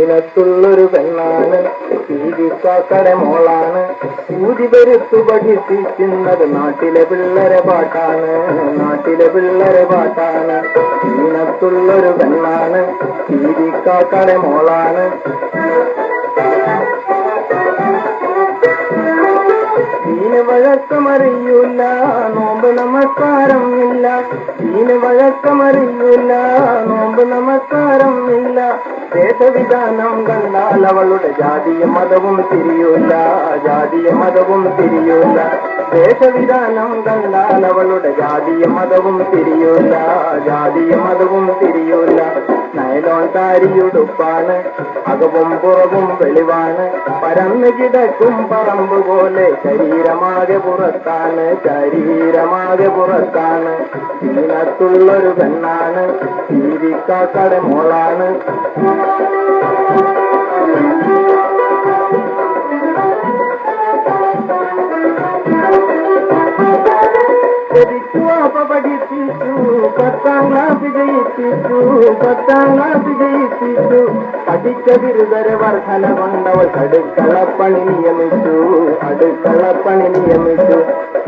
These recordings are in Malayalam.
ഈനത്തുള്ളൊരു പെണ്ണാണ് പീതിക്കാക്കടെ മോളാണ്. ഊതി വരുത്തു പഠിപ്പിക്കുന്നത് നാട്ടിലെ പിള്ളേരെ പാട്ടാണ് നാട്ടിലെ പിള്ളേരെ പാട്ടാണ്. ഈനത്തുള്ളൊരു പെണ്ണാണ് പീതിക്കാക്കടെ മോളാണ്. ദീന് വഴക്കമറിയൂല നോമ്പ് നമസ്കാരം ഇല്ല ദീന് വഴക്കമറിയൂല നോമ്പ് നമസ്കാരം ഇല്ല വേദവിധാനം കണ്ടാൽ അവളുടെ ജാതിയും മതവും തിരിയൂല ജാതിയും മതവും തിരിയൂല. വേദവിധാനം കണ്ടാൽ അവളുടെ ജാതിയും മതവും തിരിയൂല ജാതിയും മതവും തിരിയൂല. നയലോൺ താരിയുടുപ്പാണ് അകവും പുറവും വെളിവാണ് പരന്നു കിടക്കും പറമ്പ് പോലെ ശരീരമാകെ പുറത്താണ്. ശരീരമാകെ പുറത്താണ്. ഇതിനകത്തുള്ളൊരു പെണ്ണാണ്. ജീവിക്കാക്കട മോളാണ്. പത്താം ക്ലാസ് ജയിപ്പിച്ചു. പത്താം ക്ലാസ് ജയിപ്പിച്ചു പഠിച്ച വർധന വന്നവൾ അടുക്കളപ്പണി നിയമിച്ചു. അടുക്കളപ്പണി നിയമിച്ചു.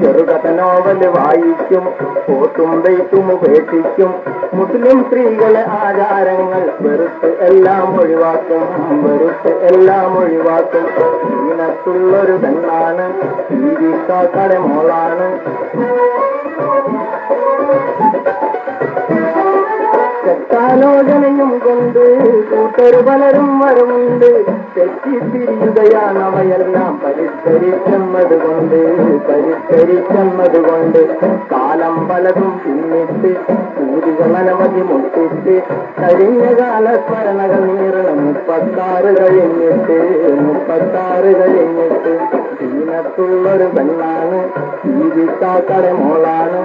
ചെറുകഥ നോവൽ വായിക്കും. പോത്തും വെയ്ത്തും ഉപേക്ഷിക്കും. മുസ്ലിം സ്ത്രീകളെ ആചാരങ്ങൾ വെറുത്ത് എല്ലാം ഒഴിവാക്കും. വെറുത്ത് എല്ലാം ഒഴിവാക്കും. ഈനത്തുള്ളൊരു പെണ്ണാണ്. ജീവിക്കാക്കടെ മോളാണ്. ചെത്താലോചനയും കൊണ്ട് കൂട്ടർ പലരും വരവുണ്ട് തെറ്റിത്തിരിയുകയാണ് അവയെല്ലാം പരിഷ്കരിച്ചെന്നത് കൊണ്ട് പരിഷ്കരിച്ചെന്നത് കൊണ്ട് കാലം പലതും പിന്നിട്ട് സൂര്യകൾ അനവധി മുട്ടിട്ട് കഴിഞ്ഞ കാല സ്മരണകൾ നീറണം മുപ്പത്താറ് കഴിഞ്ഞിട്ട് മുപ്പത്താറ് കഴിഞ്ഞിട്ട് ദീനത്തുള്ളൊരു പെണ്ണാണ്. ജീവിക്കാക്കടെ മോളാണ്.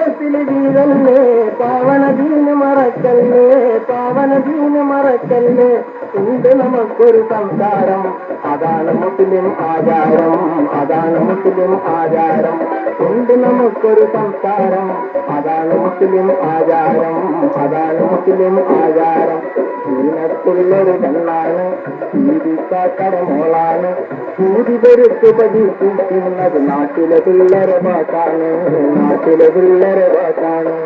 പരിസാരത്തിൽ വീരല്ലേ പാവന ദീന് മറക്കല്ലേ? പാവന ദീന് മറക്കല്ലേ? ഉണ്ട് നമുക്കൊരു സംസാരം. അതാണ് മുസ്ലിം ആചാരം. അതാണ് മുസ്ലിം ആചാരം. ഉണ്ട് നമുക്കൊരു സംസാരം. അതാണ് മുസ്ലിം ആചാരം. അതാണ് മുസ്ലിം ആചാരം. ഇതിനകത്തുള്ളൊരു കണ്ണാണ് ജീവിക്കാക്കട മോളാണ്. കൂടി പെരുത്ത് പഠിപ്പിക്കുന്നത് നാട്ടിലെ പിള്ളേരെ പാട്ടാണ് നാട്ടിലെ പിള്ളേരെ പാട്ടാണ്.